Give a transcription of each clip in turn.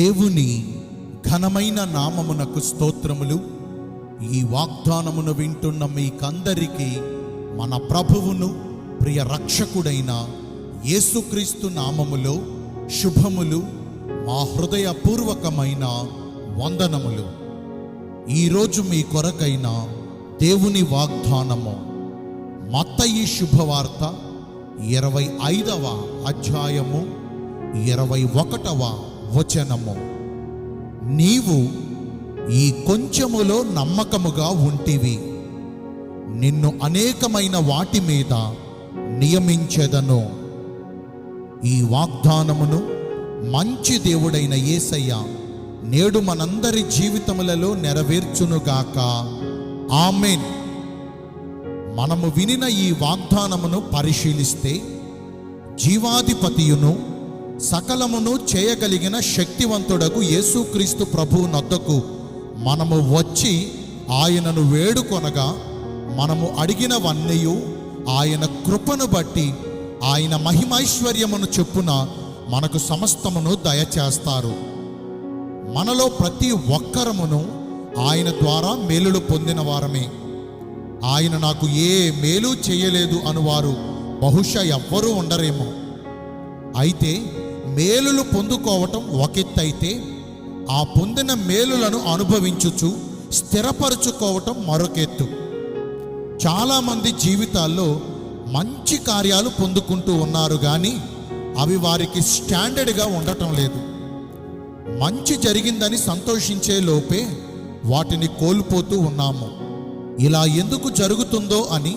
దేవుని ఘనమైన నామమునకు స్తోత్రములు. ఈ వాగ్దానమును వింటున్న మీకందరికీ మన ప్రభువును ప్రియ రక్షకుడైన యేసుక్రీస్తు నామములో శుభములు మా హృదయపూర్వకమైన వందనములు. ఈరోజు మీ కొరకైన దేవుని వాగ్దానము. మత్తయి శుభవార్త ఇరవై ఐదవ అధ్యాయము ఇరవై ఒకటవ వచనము. నీవు ఈ కొంచెములో నమ్మకముగా ఉంటివి. నిన్ను అనేకమైన వాటి మీద నియమించెదను. ఈ వాగ్దానమును మంచి దేవుడైన యేసయ్య నేడు మనందరి జీవితములలో నెరవేర్చునుగాక. ఆమెన్. మనము వినిన ఈ వాగ్దానమును పరిశీలిస్తే జీవాధిపతియును సకలమును చేయగలిగిన శక్తివంతుడకు యేసుక్రీస్తు ప్రభువు నద్దకు మనము వచ్చి ఆయనను వేడుకొనగా మనము అడిగినవన్నీయు ఆయన కృపను బట్టి ఆయన మహిమైశ్వర్యమును చెప్పున మనకు సమస్తమును దయచేస్తారు. మనలో ప్రతి ఒక్కరమును ఆయన ద్వారా మేలులు పొందిన వారమే. ఆయన నాకు ఏ మేలు చేయలేదు అనువారు బహుశా ఎవ్వరూ ఉండరేమో. అయితే మేలులు పొందుకోవటం ఒకెత్తైతే ఆ పొందిన మేలులను అనుభవించుచు స్థిరపరుచుకోవటం మరొకెత్తు. చాలామంది జీవితాల్లో మంచి కార్యాలు పొందుకుంటూ ఉన్నారు కానీ అవి వారికి స్టాండర్డ్గా ఉండటం లేదు. మంచి జరిగిందని సంతోషించే లోపే వాటిని కోల్పోతూ ఉన్నాము. ఇలా ఎందుకు జరుగుతుందో అని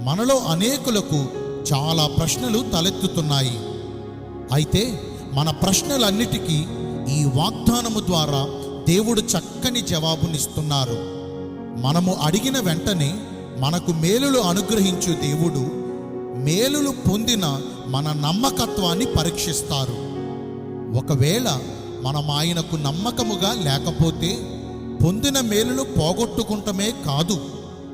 మనలో అనేకులకు చాలా ప్రశ్నలు తలెత్తుతున్నాయి. అయితే మన ప్రశ్నలన్నిటికీ ఈ వాగ్దానము ద్వారా దేవుడు చక్కని జవాబునిస్తున్నారు. మనము అడిగిన వెంటనే మనకు మేలులు అనుగ్రహించు దేవుడు మేలులు పొందిన మన నమ్మకత్వాన్ని పరీక్షిస్తారు. ఒకవేళ మనం ఆయనకు నమ్మకముగా లేకపోతే పొందిన మేలును పోగొట్టుకుంటమే కాదు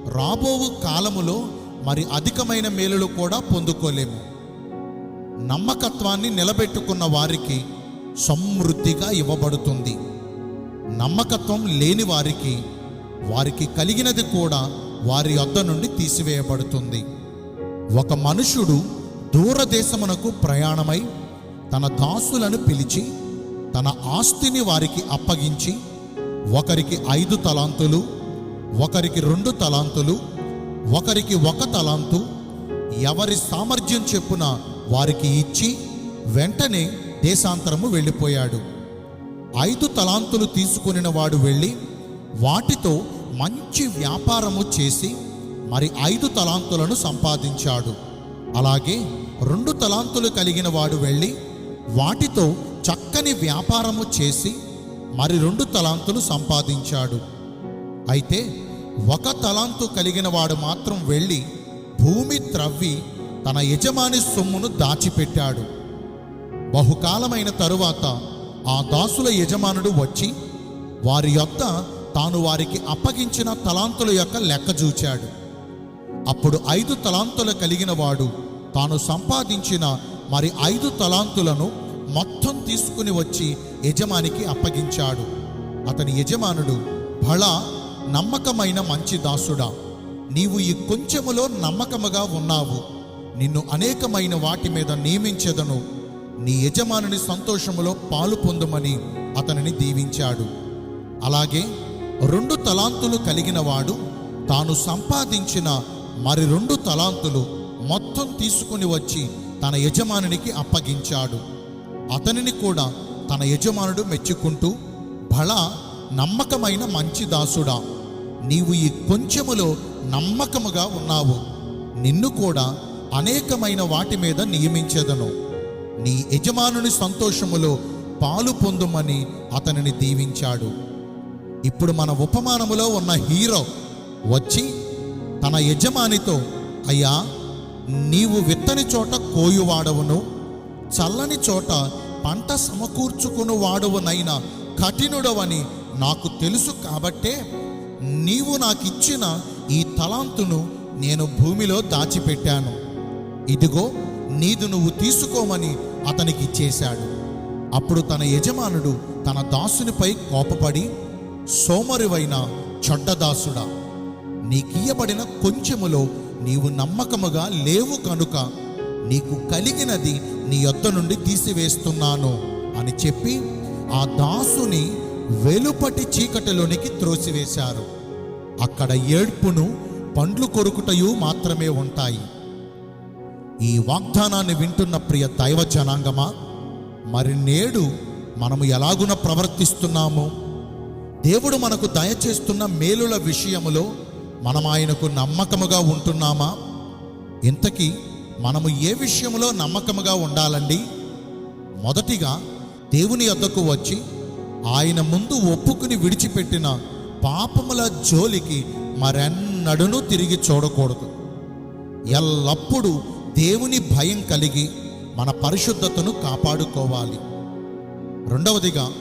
రాబోవు కాలములో మరి అధికమైన మేలులు కూడా పొందుకోలేము. నమ్మకత్వాన్ని నిలబెట్టుకున్న వారికి సమృద్ధిగా ఇవ్వబడుతుంది. నమ్మకత్వం లేని వారికి వారికి కలిగినది కూడా వారి వద్ద నుండి తీసివేయబడుతుంది. ఒక మనుషుడు దూరదేశమునకు ప్రయాణమై తన దాసులను పిలిచి తన ఆస్తిని వారికి అప్పగించి ఒకరికి ఐదు తలాంతులు ఒకరికి రెండు తలాంతులు ఒకరికి ఒక తలాంతు ఎవరి సామర్థ్యం చెప్పున వారికి ఇచ్చి వెంటనే దేశాంతరము వెళ్ళిపోయాడు. ఐదు తలాంతులు తీసుకొనిన వాడు వెళ్ళి వాటితో మంచి వ్యాపారము చేసి మరి ఐదు తలాంతులను సంపాదించాడు. అలాగే రెండు తలాంతులు కలిగిన వాడు వెళ్ళి వాటితో చక్కని వ్యాపారము చేసి మరి రెండు తలాంతులు సంపాదించాడు. అయితే ఒక తలాంతు కలిగిన వాడు మాత్రం వెళ్ళి భూమి త్రవ్వి తన యజమాని సొమ్మును దాచిపెట్టాడు. బహుకాలమైన తరువాత ఆ దాసుల యజమానుడు వచ్చి వారి యొద్ద తాను వారికి అప్పగించిన తలాంతుల యొక్క లెక్క చూచాడు. అప్పుడు ఐదు తలాంతులు కలిగిన వాడు తాను సంపాదించిన మరి ఐదు తలాంతులను మొత్తం తీసుకుని వచ్చి యజమానికి అప్పగించాడు. అతని యజమానుడు భళ నమ్మకమైన మంచి దాసుడా నీవు ఈ కొంచెములో నమ్మకముగా ఉన్నావు. నిన్ను అనేకమైన వాటి మీద నియమించెదను. నీ యజమానుని సంతోషములో పాలు పొందమని అతనిని దీవించాడు. అలాగే రెండు తలాంతులు కలిగిన వాడు తాను సంపాదించిన మరి రెండు తలాంతులు మొత్తం తీసుకుని వచ్చి తన యజమానునికి అప్పగించాడు. అతనిని కూడా తన యజమానుడు మెచ్చుకుంటూ బళ నమ్మకమైన మంచి దాసుడా నీవు ఈ కొంచెములో నమ్మకముగా ఉన్నావు. నిన్ను కూడా అనేకమైన వాటి మీద నియమించేదను. నీ యజమానుని సంతోషములో పాలు పొందుమని అతనిని దీవించాడు. ఇప్పుడు మన ఉపమానములో ఉన్న హీరో వచ్చి తన యజమానితో అయ్యా నీవు విత్తని చోట కోయువాడవును చల్లని చోట పంట సమకూర్చుకుని వాడవునైనా కఠినుడవని నాకు తెలుసు కాబట్టే నీవు నాకిచ్చిన ఈ తలాంతును నేను భూమిలో దాచిపెట్టాను. ఇదిగో నీదు నువ్వు తీసుకోమని అతనికి ఇచ్చేశాడు అప్పుడు తన యజమానుడు తన దాసునిపై కోపపడి సోమరివైన చెడ్డదాసుడా నీకియ్యబడిన కొంచెములో నీవు నమ్మకముగా లేవు కనుక నీకు కలిగినది నీ యొద్ద నుండి తీసివేస్తున్నాను అని చెప్పి ఆ దాసుని వెలుపటి చీకటిలోనికి త్రోసివేశారు. అక్కడ ఏడ్పును పండ్లు కొరుకుటయు మాత్రమే ఉంటాయి. ఈ వాగ్దానాన్ని వింటున్న ప్రియ దైవ జనాంగమా? మరి నేడు మనము ఎలాగున ప్రవర్తిస్తున్నాము? దేవుడు మనకు దయచేస్తున్న మేలుల విషయములో మనం ఆయనకు నమ్మకముగా ఉంటున్నామా? ఇంతకీ మనము ఏ విషయంలో నమ్మకముగా ఉండాలండి? మొదటిగా దేవుని వద్దకు వచ్చి ఆయన ముందు ఒప్పుకుని విడిచిపెట్టిన పాపముల జోలికి మరెన్నడూను తిరిగి చూడకూడదు. ఎల్లప్పుడూ దేవుని భయం కలిగి మన పరిశుద్ధతను కాపాడుకోవాలి. రెండవదిగా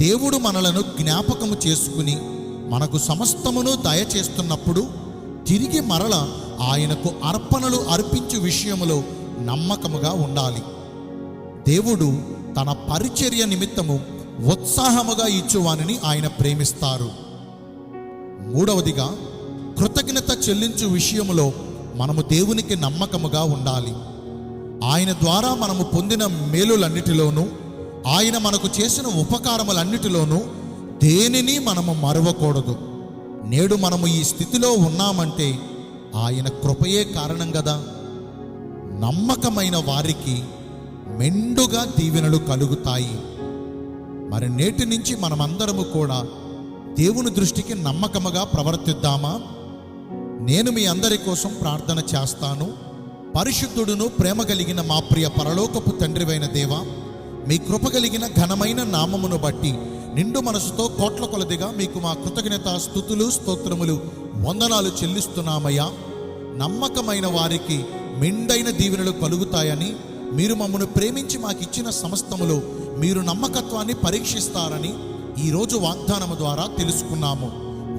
దేవుడు మనలను జ్ఞాపకము చేసుకుని మనకు సమస్తమును దయచేస్తున్నప్పుడు తిరిగి మరల ఆయనకు అర్పణలు అర్పించు విషయములో నమ్మకముగా ఉండాలి. దేవుడు తన పరిచర్య నిమిత్తము ఉత్సాహముగా ఇచ్చువానిని ఆయన ప్రేమిస్తారు. మూడవదిగా కృతజ్ఞత చెల్లించు విషయములో మనము దేవునికి నమ్మకముగా ఉండాలి. ఆయన ద్వారా మనము పొందిన మేలులన్నిటిలోనూ ఆయన మనకు చేసిన ఉపకారములన్నిటిలోనూ దేనిని మనము మరవకూడదు. నేడు మనము ఈ స్థితిలో ఉన్నామంటే ఆయన కృపయే కారణం కదా నమ్మకమైన వారికి మెండుగా దీవెనలు కలుగుతాయి. మరి నేటి నుంచి మనమందరము కూడా దేవుని దృష్టికి నమ్మకముగా ప్రవర్తిద్దామా? నేను మీ అందరి కోసం ప్రార్థన చేస్తాను. పరిశుద్ధుడును ప్రేమ కలిగిన మా ప్రియ పరలోకపు తండ్రివైన దేవా మీ కృప కలిగిన ఘనమైన నామమును బట్టి నిండు మనసుతో కోట్ల కొలదిగా మీకు మా కృతజ్ఞత స్థుతులు స్తోత్రములు వందనాలు చెల్లిస్తున్నామయ్యా. నమ్మకమైన వారికి మెండైన దీవెనలు కలుగుతాయని మీరు మమ్మను ప్రేమించి మాకిచ్చిన సమస్తములో మీరు నమ్మకత్వాన్ని పరీక్షిస్తారని ఈరోజు వాగ్దానము ద్వారా తెలుసుకున్నాము.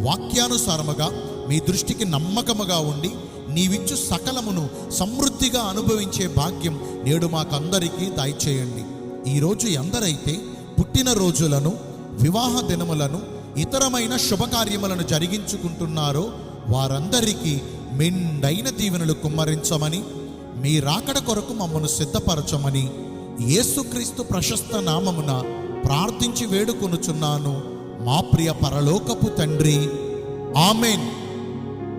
వాక్యానుసారముగా మీ దృష్టికి నమ్మకముగా ఉండి నీవిచ్చు సకలమును సమృద్ధిగా అనుభవించే భాగ్యం నేడు మాకందరికీ దయచేయండి. ఈరోజు ఎందరైతే పుట్టిన రోజులను వివాహ దినములను ఇతరమైన శుభకార్యములను జరిగించుకుంటున్నారో వారందరికీ మెండైన దీవెనలు కుమ్మరించమని మీ రాకడ కొరకు మమ్మను సిద్ధపరచమని యేసుక్రీస్తు ప్రశస్త నామమున ప్రార్థించి వేడుకొనుచున్నాను. మా ప్రియ పరలోకపు తండ్రి. Amen.